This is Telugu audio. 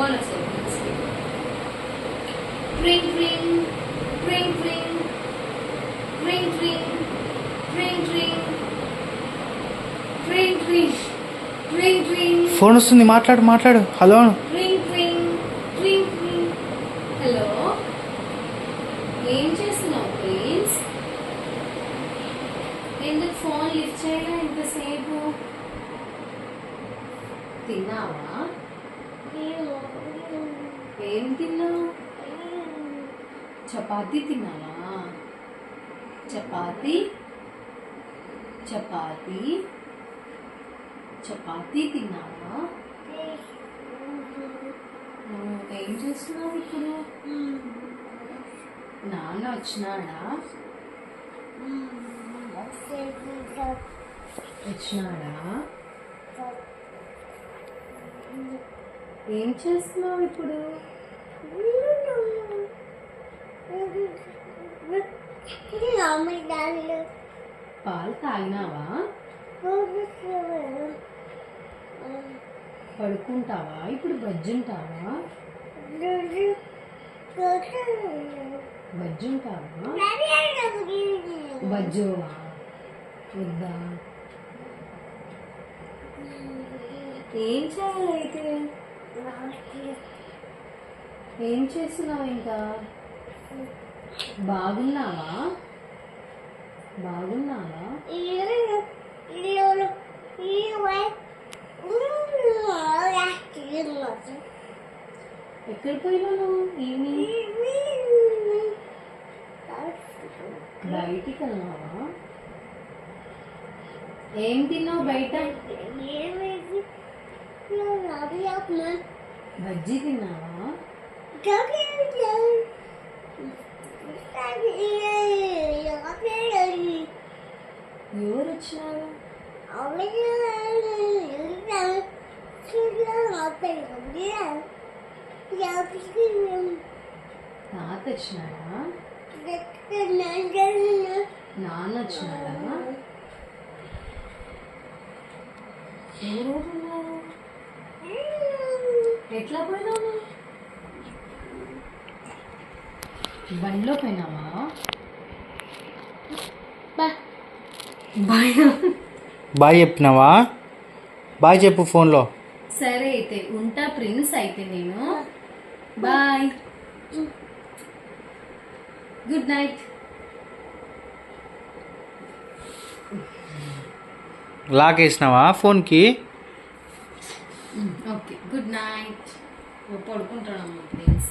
ఫోన్ వస్తుంది ట్రింగ్ ట్రింగ్ Ring, ring, ring, ring, ring, ring, ring, ring, ring, ring. Phone వస్తుంది మాట్లాడు మాట్లాడు. హలో. ట్రింగ్ రింగ్ ట్రింగ్ ట్రింగ్ హలో. ఏం చేస్తున్నావు ప్లీజ్ ఎందుకు ఫోన్ లిఫ్ట్ చేయడం ఇంతసేపు? తిన్నావా? ఏం తిన్నావు? చపాతీ తిన్నావా? చపాతీ? చపాతీ? చపాతీ తిన్నావా? ఏం చేస్తున్నావు ఇప్పుడు? నాన్న వచ్చినాడా? వచ్చినాడా? ఏం చేస్తున్నావు ఇప్పుడు? పాలు తాగినావా? పడుకుంటావా? ఇప్పుడు బజ్జుంటావా? బజ్జుంటావా? బజ్జోవా? వద్దా. ఏం చేయాలైతే ఏం చేస్తున్నావు ఇంకా? బాగున్నావా? బాగున్నావా? ఎక్కడ పోయినావు నువ్వు? ఈవినింగ్? బయటికి వెళ్ళావా? ఏం తిన్నావు బయట? நிறைய இருக்குமா பஜ்ஜி தின்னாவா ఎవరు వచ్చినారు తాత వచ్చినాడా నాన్న వచ్చినాడా ఎవరు ఎట్లా పోయినావు? బండిలో పోయినావా? బా- భయం బాయ్ చెప్పినావా? బాయ్ చెప్పు ఫోన్లో. సరే అయితే ఉంటా ప్రిన్స్ అయితే నేను. బాయ్. Good night. లాక్ వేసినావా ఫోన్కి? ఓకే గుడ్ నైట్ పడుకుంటాను అమ్మ ప్లీజ్